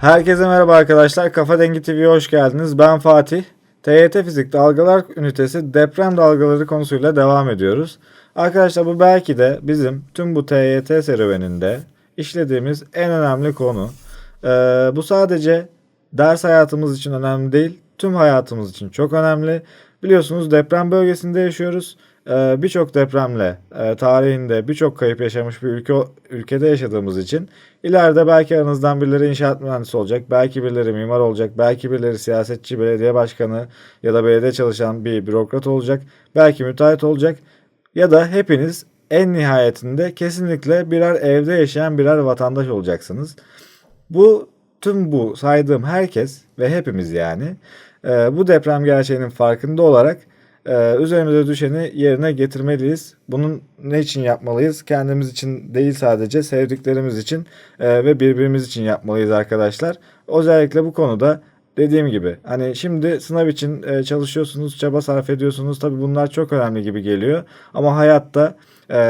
Herkese merhaba arkadaşlar. Kafa Dengi TV'ye hoş geldiniz. Ben Fatih. TYT Fizik Dalgalar Ünitesi deprem dalgaları konusuyla devam ediyoruz. Arkadaşlar bu belki de bizim tüm bu TYT serüveninde işlediğimiz en önemli konu. Ee, bu sadece ders hayatımız için önemli değil, tüm hayatımız için çok önemli. Biliyorsunuz deprem bölgesinde yaşıyoruz. Ee, birçok depremle e, tarihinde birçok kayıp yaşamış bir ülke ülkede yaşadığımız için ileride belki aranızdan birileri inşaat mühendisi olacak, belki birileri mimar olacak, belki birileri siyasetçi, belediye başkanı ya da belediye çalışan bir bürokrat olacak, belki müteahhit olacak ya da hepiniz en nihayetinde kesinlikle birer evde yaşayan birer vatandaş olacaksınız. Bu tüm bu saydığım herkes ve hepimiz yani e, bu deprem gerçeğinin farkında olarak e, üzerimize düşeni yerine getirmeliyiz. Bunun ne için yapmalıyız? Kendimiz için değil sadece sevdiklerimiz için e, ve birbirimiz için yapmalıyız arkadaşlar. Özellikle bu konuda dediğim gibi hani şimdi sınav için e, çalışıyorsunuz, çaba sarf ediyorsunuz. Tabii bunlar çok önemli gibi geliyor. Ama hayatta e,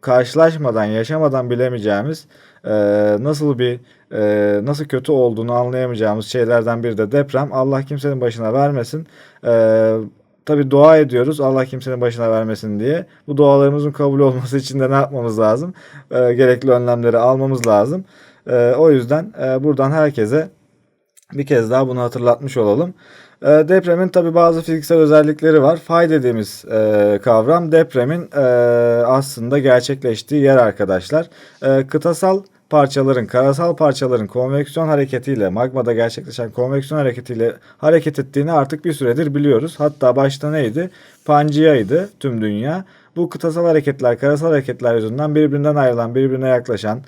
karşılaşmadan, yaşamadan bilemeyeceğimiz e, nasıl bir e, nasıl kötü olduğunu anlayamayacağımız şeylerden biri de deprem. Allah kimsenin başına vermesin. E, tabii dua ediyoruz Allah kimsenin başına vermesin diye. Bu dualarımızın kabul olması için de ne yapmamız lazım? E, gerekli önlemleri almamız lazım. E, o yüzden e, buradan herkese bir kez daha bunu hatırlatmış olalım. E, depremin tabi bazı fiziksel özellikleri var. Fay dediğimiz e, kavram depremin e, aslında gerçekleştiği yer arkadaşlar. E, kıtasal parçaların, karasal parçaların konveksiyon hareketiyle, magmada gerçekleşen konveksiyon hareketiyle hareket ettiğini artık bir süredir biliyoruz. Hatta başta neydi? Pangea'ydı tüm dünya. Bu kıtasal hareketler, karasal hareketler yüzünden birbirinden ayrılan, birbirine yaklaşan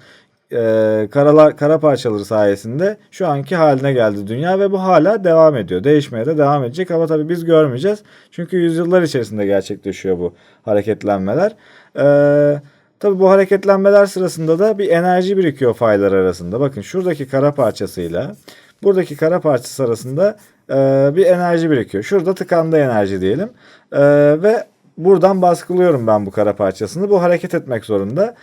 e, karalar, kara parçaları sayesinde şu anki haline geldi dünya ve bu hala devam ediyor. Değişmeye de devam edecek ama tabii biz görmeyeceğiz. Çünkü yüzyıllar içerisinde gerçekleşiyor bu hareketlenmeler. Eee Tabii bu hareketlenmeler sırasında da bir enerji birikiyor faylar arasında. Bakın şuradaki kara parçasıyla buradaki kara parçası arasında e, bir enerji birikiyor. Şurada tıkandı enerji diyelim. E, ve buradan baskılıyorum ben bu kara parçasını. Bu hareket etmek zorunda.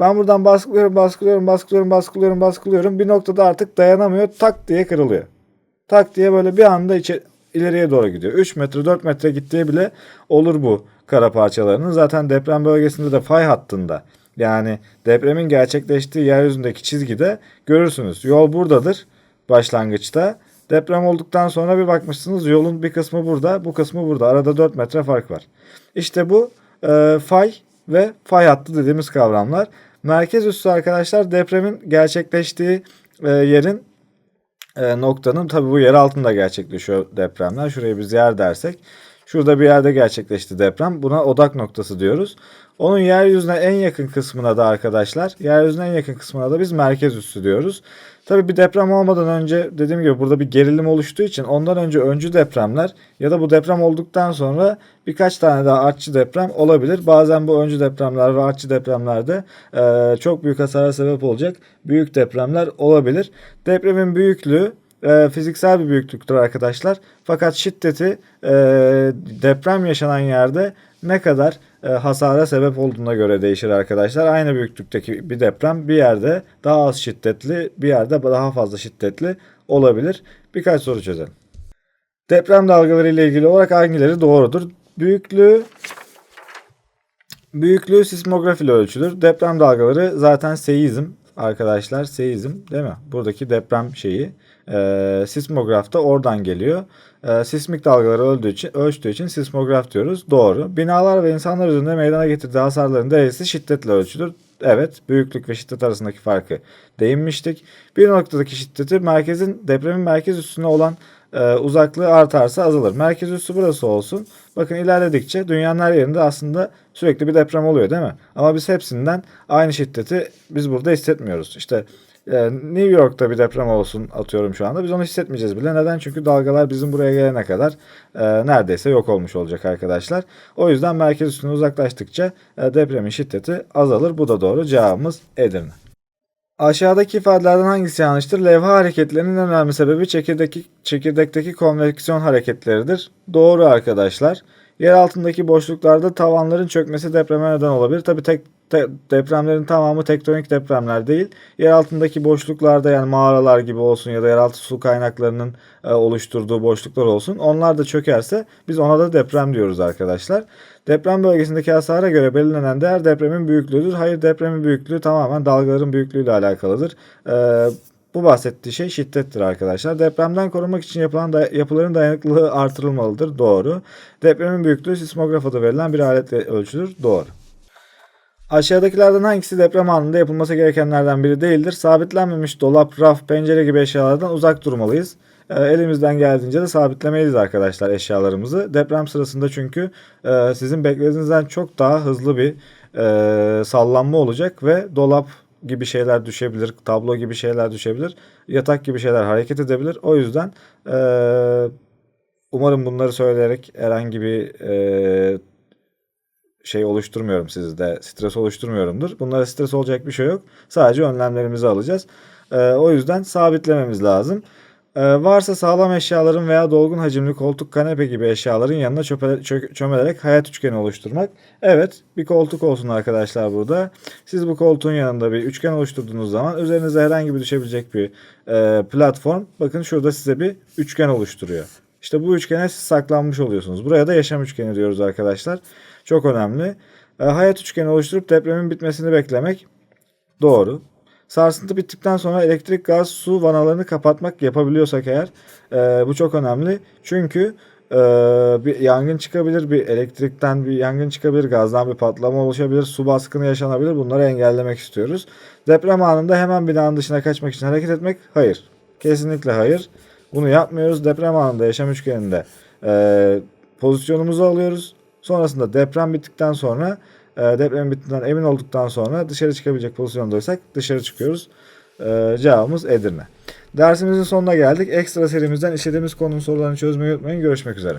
Ben buradan baskılıyorum, baskılıyorum, baskılıyorum, baskılıyorum, baskılıyorum. Bir noktada artık dayanamıyor. Tak diye kırılıyor. Tak diye böyle bir anda içe, ileriye doğru gidiyor. 3 metre 4 metre gittiği bile olur bu kara parçalarının. Zaten deprem bölgesinde de fay hattında yani depremin gerçekleştiği yeryüzündeki çizgide görürsünüz. Yol buradadır başlangıçta. Deprem olduktan sonra bir bakmışsınız yolun bir kısmı burada, bu kısmı burada. Arada 4 metre fark var. İşte bu e, fay ve fay hattı dediğimiz kavramlar. Merkez üssü arkadaşlar depremin gerçekleştiği e, yerin e, noktanın tabi bu yer altında gerçekleşiyor depremler. Şuraya biz yer dersek. Şurada bir yerde gerçekleşti deprem. Buna odak noktası diyoruz. Onun yeryüzüne en yakın kısmına da arkadaşlar, yeryüzüne en yakın kısmına da biz merkez üssü diyoruz. Tabii bir deprem olmadan önce dediğim gibi burada bir gerilim oluştuğu için ondan önce öncü depremler ya da bu deprem olduktan sonra birkaç tane daha artçı deprem olabilir. Bazen bu öncü depremler ve artçı depremlerde e, çok büyük hasara sebep olacak büyük depremler olabilir. Depremin büyüklüğü e, fiziksel bir büyüklüktür arkadaşlar. Fakat şiddeti e, deprem yaşanan yerde ne kadar e, hasara sebep olduğuna göre değişir arkadaşlar. Aynı büyüklükteki bir deprem bir yerde daha az şiddetli, bir yerde daha fazla şiddetli olabilir. Birkaç soru çözelim. Deprem dalgaları ile ilgili olarak hangileri doğrudur? Büyüklüğü büyüklüğü sismografi ile ölçülür. Deprem dalgaları zaten seizm arkadaşlar. Seizm değil mi? Buradaki deprem şeyi. E, sismograf da oradan geliyor. E, sismik dalgaları öldüğü için, ölçtüğü için sismograf diyoruz. Doğru. Binalar ve insanlar üzerinde meydana getirdiği hasarların derecesi şiddetle ölçülür. Evet, büyüklük ve şiddet arasındaki farkı değinmiştik. Bir noktadaki şiddeti merkezin depremin merkez üstüne olan e, uzaklığı artarsa azalır. Merkez üssü burası olsun. Bakın ilerledikçe dünyanın her yerinde aslında sürekli bir deprem oluyor değil mi? Ama biz hepsinden aynı şiddeti biz burada hissetmiyoruz. İşte e, New York'ta bir deprem olsun atıyorum şu anda. Biz onu hissetmeyeceğiz bile. Neden? Çünkü dalgalar bizim buraya gelene kadar e, neredeyse yok olmuş olacak arkadaşlar. O yüzden merkez üstüne uzaklaştıkça e, depremin şiddeti azalır. Bu da doğru. Cevabımız Edirne. Aşağıdaki ifadelerden hangisi yanlıştır? Levha hareketlerinin en önemli sebebi çekirdekteki, çekirdekteki konveksiyon hareketleridir. Doğru arkadaşlar. Yer altındaki boşluklarda tavanların çökmesi depreme neden olabilir. Tabi tek te- depremlerin tamamı tektonik depremler değil. Yer altındaki boşluklarda yani mağaralar gibi olsun ya da yeraltı su kaynaklarının e, oluşturduğu boşluklar olsun. Onlar da çökerse biz ona da deprem diyoruz arkadaşlar. Deprem bölgesindeki hasara göre belirlenen değer depremin büyüklüğüdür. Hayır depremin büyüklüğü tamamen dalgaların büyüklüğüyle alakalıdır. Ee, bu bahsettiği şey şiddettir arkadaşlar. Depremden korunmak için yapılan da, yapıların dayanıklılığı artırılmalıdır. Doğru. Depremin büyüklüğü sismograf adı verilen bir aletle ölçülür. Doğru. Aşağıdakilerden hangisi deprem anında yapılması gerekenlerden biri değildir? Sabitlenmemiş dolap, raf, pencere gibi eşyalardan uzak durmalıyız. E, elimizden geldiğince de sabitlemeliyiz arkadaşlar eşyalarımızı. Deprem sırasında çünkü e, sizin beklediğinizden çok daha hızlı bir e, sallanma olacak ve dolap gibi şeyler düşebilir, tablo gibi şeyler düşebilir, yatak gibi şeyler hareket edebilir. O yüzden e, umarım bunları söyleyerek herhangi bir e, şey oluşturmuyorum sizde. Stres oluşturmuyorumdur. Bunlara stres olacak bir şey yok. Sadece önlemlerimizi alacağız. Ee, o yüzden sabitlememiz lazım. Ee, varsa sağlam eşyaların veya dolgun hacimli koltuk, kanepe gibi eşyaların yanına çöpe, çö- çömelerek hayat üçgeni oluşturmak. Evet, bir koltuk olsun arkadaşlar burada. Siz bu koltuğun yanında bir üçgen oluşturduğunuz zaman üzerinize herhangi bir düşebilecek bir e, platform. Bakın şurada size bir üçgen oluşturuyor. İşte bu üçgene siz saklanmış oluyorsunuz. Buraya da yaşam üçgeni diyoruz arkadaşlar. Çok önemli. E, hayat üçgeni oluşturup depremin bitmesini beklemek doğru. Sarsıntı bittikten sonra elektrik, gaz, su vanalarını kapatmak yapabiliyorsak eğer e, bu çok önemli. Çünkü e, bir yangın çıkabilir, bir elektrikten bir yangın çıkabilir, gazdan bir patlama oluşabilir, su baskını yaşanabilir. Bunları engellemek istiyoruz. Deprem anında hemen binanın dışına kaçmak için hareket etmek hayır. Kesinlikle hayır. Bunu yapmıyoruz. Deprem anında yaşam üçgeninde e, pozisyonumuzu alıyoruz. Sonrasında deprem bittikten sonra deprem bittiğinden emin olduktan sonra dışarı çıkabilecek pozisyondaysak dışarı çıkıyoruz. E, cevabımız Edirne. Dersimizin sonuna geldik. Ekstra serimizden işlediğimiz konunun sorularını çözmeyi unutmayın. Görüşmek üzere.